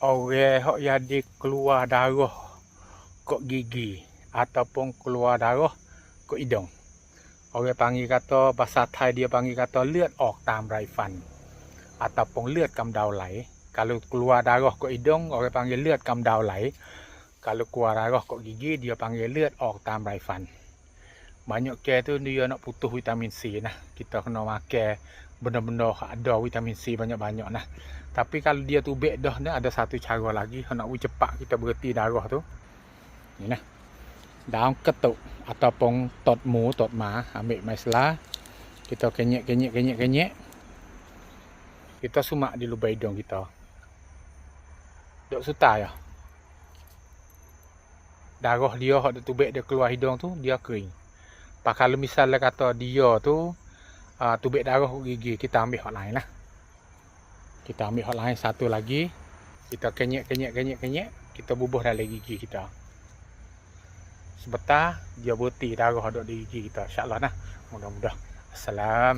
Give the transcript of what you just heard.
orang hok jadi keluar darah kok gigi ataupun keluar darah kok hidung. Orang panggil kata bahasa Thai dia panggil kata เลือดออกตามไรฟัน ataupun เลือดกำเดาไหล kalau keluar darah kok hidung orang panggil เลือดกำเดาไหล kalau keluar darah kok gigi dia panggil เลือดออกตามไรฟัน banyak ke tu dia nak putus vitamin C nah. Kita kena makan benda-benda ada vitamin C banyak-banyak nah. Tapi kalau dia tubik dah ni ada satu cara lagi. Nak cepat kita berhenti darah tu. Ni nah. Daun ketuk ataupun tot mu tot ma ambil mai selah kita kenyek kenyek kenyek kenyek. Kita sumak di lubang hidung kita. Dok suta ya. Darah dia hak tubik dia keluar hidung tu dia kering Pak kalau misalnya kata dia tu uh, tubik darah gigi kita ambil lain lah. Kita ambil lain satu lagi kita kenyek kenyek kenyek kenyek kita bubuh dalam gigi kita. Sebentar dia berhenti darah ada di gigi kita. Insyaallah nah mudah-mudah. Assalam